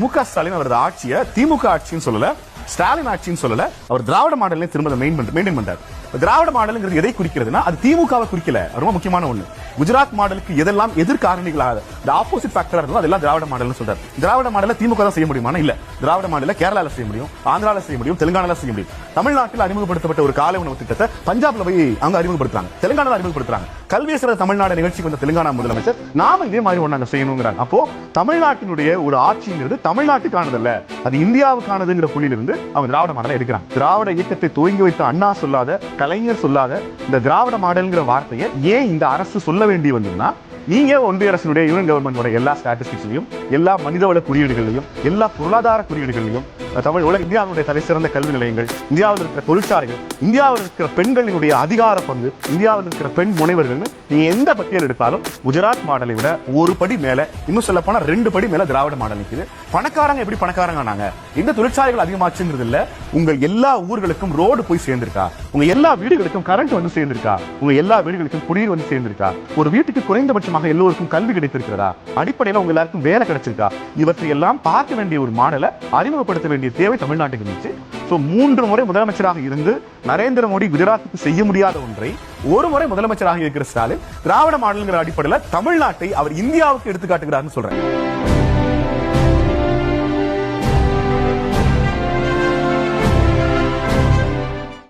மு க ஸ்டாலின் அவரது ஆட்சியை திமுக ஆட்சின்னு சொல்லல ஸ்டாலின் ஆட்சின்னு சொல்லல அவர் திராவிட மாடலே திரும்ப மெயின்டைன் பண்றாரு. திராவிட மாடலுங்கிறது எதை குறிக்கிறதுனா அது திமுகவை குறிக்கல. ரொம்ப முக்கியமான ஒண்ணு. குஜராத் மாடலுக்கு எதெல்லாம் எதிர்காரணிகளாக இந்த ஆப்போசிட் ஃபேக்டரா இருக்கும் அதெல்லாம் திராவிட மாடல்னு சொல்றாரு. திராவிட மாடல திமுக தான் செய்ய முடியுமா இல்ல. திராவிட மாடல கேரளால செய்ய முடியும் ஆந்திரால செய்ய முடியும் தெலுங்கானால செய்ய முடியும். தமிழ்நாட்டில் அறிமுகப்படுத்தப்பட்ட ஒரு காலை உணவு திட்டத்தை பஞ்சாப்ல போய் அங்க அறிமுகப்படுத்துறாங்க. தெலுங்கானால அறிமுகப்படுத்துறாங்க. கல்வேசர தமிழ்நாடு நிகழ்ச்சிக்கு வந்த தெலுங்கானா முதலமைச்சர் நாம இதே மாதிரி ஒன்று நாங்க செய்யணுங்கிறாங்க அப்போ தமிழ்நாட்டினுடைய ஒரு ஆட்சிங்கிறது தமிழ்நாட்டுக்கானதல்ல. அது இந்தியாவுக்கானதுங்கிற புள்ளியிலிருந்து அவங்க திராவிட மாடலை எடுக்கிறாங்க. திராவிட இயக்கத்தை துவங்கி வைத்த அண்ணா சொல்லாத கலைஞர் சொல்லாத இந்த திராவிட மாடல்ங்கிற வார்த்தையை ஏன் இந்த அரசு சொல்ல வேண்டி வந்ததுன்னா நீங்க ஒன்றிய அரசினுடைய யூனியன் கவர்மெண்டோட எல்லா ஸ்டாட்டிஸ்டிக்ஸ்லையும் எல்லா மனிதவள குறியீடுகளையும் எல்லா பொருளாதார குறியீடுகளையும் தமிழ் உலக இந்தியாவுடைய தலை சிறந்த கல்வி நிலையங்கள் இந்தியாவில் இருக்கிற தொழிற்சாலைகள் இந்தியாவில் இருக்கிற பெண்களினுடைய அதிகார பங்கு இந்தியாவில் இருக்கிற பெண் முனைவர்கள்னு நீங்க எந்த பட்டியல் எடுத்தாலும் குஜராத் மாடலை விட ஒரு படி மேல இன்னும் சொல்ல போனா ரெண்டு படி மேல திராவிட மாடல் நிற்குது பணக்காரங்க எப்படி பணக்காரங்க ஆனாங்க? எந்த தொழிற்சாலைகள் அதிகமாச்சுங்கிறது இல்ல உங்க எல்லா ஊர்களுக்கும் ரோடு போய் சேர்ந்திருக்கா? உங்க எல்லா வீடுகளுக்கும் கரண்ட் வந்து சேர்ந்திருக்கா? உங்க எல்லா வீடுகளுக்கும் குடிநீர் வந்து சேர்ந்திருக்கா? ஒரு வீட்டுக்கு குறைந்தபட்சமாக எல்லோருக்கும் கல்வி கிடைத்திருக்கிறதா? அடிப்படையில் உங்க எல்லாருக்கும் வேலை கிடைச்சிருக்கா? இவற்றை எல்லாம் பார்க்க வேண்டிய ஒரு மாடலை அறிமுகப்படுத்த வேண்டிய வேண்டிய தேவை தமிழ்நாட்டுக்கு இருந்துச்சு. ஸோ மூன்று முறை முதலமைச்சராக இருந்து நரேந்திர மோடி குஜராத்துக்கு செய்ய முடியாத ஒன்றை ஒரு முறை முதலமைச்சராக இருக்கிற ஸ்டாலின் திராவிட மாடலுங்கிற அடிப்படையில் தமிழ்நாட்டை அவர் இந்தியாவுக்கு எடுத்துக்காட்டுகிறார்னு சொல்றேன்.